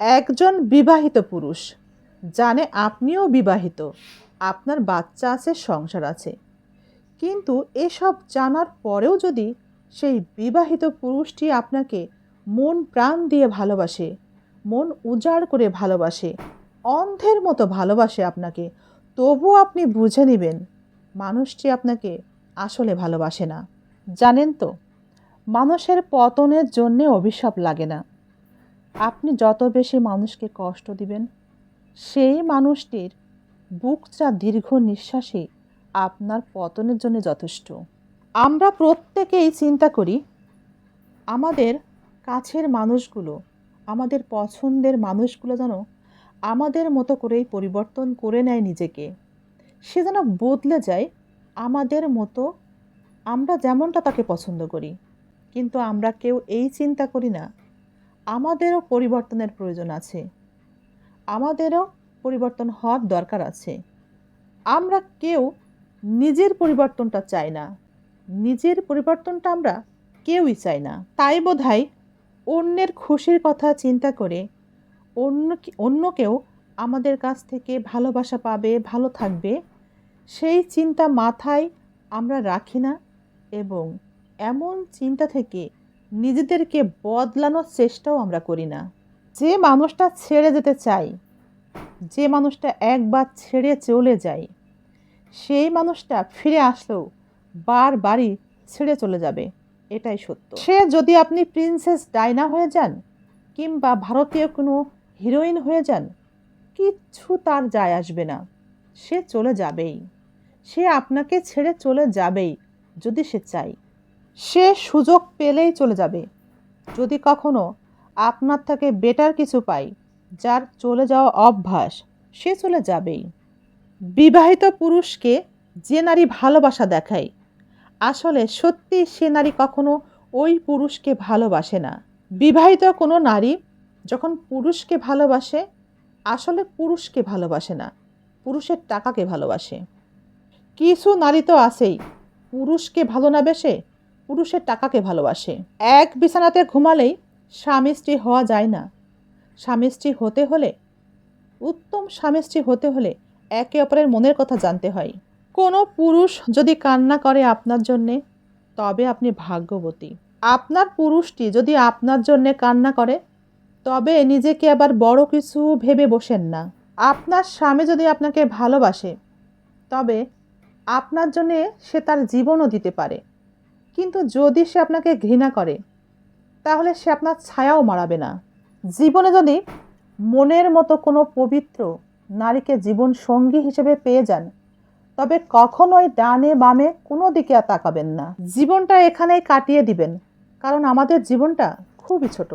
একজন বিবাহিত পুরুষ। জানে আপনিও বিবাহিত, আপনার বাচ্চা আছে, সংসার আছে। কিন্তু এসব জানার পরেও যদি সেই বিবাহিত পুরুষটি আপনাকে মন প্রাণ দিয়ে ভালোবাসে, মন উজাড় করে ভালোবাসে, অন্ধের মতো ভালোবাসে আপনাকে, তবুও আপনি বুঝে নেবেন, মানুষটি আপনাকে আসলে ভালোবাসে না। জানেন তো, মানুষের পতনের জন্যে অভিশাপ লাগে না। আপনি যত বেশি মানুষকে কষ্ট দিবেন, সেই মানুষটির বুক চা দীর্ঘ নিঃশ্বাসই আপনার পতনের জন্য যথেষ্ট। আমরা প্রত্যেকেই চিন্তা করি, আমাদের কাছের মানুষগুলো, আমাদের পছন্দের মানুষগুলো যেন আমাদের মতো করেই পরিবর্তন করে নেয় নিজেকে। সে যেন বদলে যায় আমাদের মতো, আমরা যেমনটা তাকে পছন্দ করি। কিন্তু আমরা কেউ এই চিন্তা করি না আমাদেরও পরিবর্তনের প্রয়োজন আছে। আমাদেরও পরিবর্তন হওয়ার দরকার আছে। আমরা কেউ নিজের পরিবর্তনটা চাই না। নিজের পরিবর্তনটা আমরা কেউই চাই না। তাই বোধহয় অন্যের খুশির কথা চিন্তা করে অন্য অন্য কেউ আমাদের কাছ থেকে ভালোবাসা পাবে, ভালো থাকবে, সেই চিন্তা মাথায় আমরা রাখি না এবং এমন চিন্তা থেকে নিজেদেরকে বদলানোর চেষ্টাও আমরা করি না। যে মানুষটা ছেড়ে যেতে চাই, যে মানুষটা একবার ছেড়ে চলে যায়, সেই মানুষটা ফিরে আসলেও বারবারই ছেড়ে চলে যাবে, এটাই সত্য। সে যদি আপনি প্রিন্সেস ডায়না হয়ে যান কিংবা ভারতীয় কোনো হিরোইন হয়ে যান, কিচ্ছু তার যায় আসবে না। সে চলে যাবেই। সে আপনাকে ছেড়ে চলে যাবেই যদি সে চায়। সে সুযোগ পেলেই চলে যাবে। যদি কখনো আপনার থেকে বেটার কিছু পায় যার চলে যাওয়া অভ্যাস, সে চলে যাবেই। বিবাহিত পুরুষকে যে নারী ভালোবাসা দেখায়, আসলে সত্যি সে নারী কখনো ওই পুরুষকে ভালোবাসে না। বিবাহিত কোনো নারী যখন পুরুষকে ভালোবাসে, আসলে পুরুষকে ভালোবাসে না, পুরুষের টাকাকে ভালোবাসে। কিছু নারী তো আছেই, পুরুষকে ভালো না বেসে পুরুষের টাকাকে ভালোবাসে। এক বিছানাতে ঘুমালেই স্বামী স্ত্রী হওয়া যায় না। স্বামী স্ত্রী হতে হলে, উত্তম স্বামী স্ত্রী হতে হলে একে অপরের মনের কথা জানতে হয়। কোনো পুরুষ যদি কান্না করে আপনার জন্যে, তবে আপনি ভাগ্যবতী। আপনার পুরুষটি যদি আপনার জন্যে কান্না করে, তবে নিজেকে আবার বড় কিছু ভেবে বসেন না। আপনার স্বামী যদি আপনাকে ভালোবাসে, তবে আপনার জন্যে সে তার জীবনও দিতে পারে। কিন্তু যদি সে আপনাকে ঘৃণা করে, তাহলে সে আপনার ছায়াও মারাবে না। জীবনে যদি মনের মতো কোনো পবিত্র নারীকে জীবন সঙ্গী হিসেবে পেয়ে যান, তবে কখনোই ডানে বামে কোনো দিকে আর তাকাবেন না। জীবনটা এখানেই কাটিয়ে দিবেন, কারণ আমাদের জীবনটা খুবই ছোট।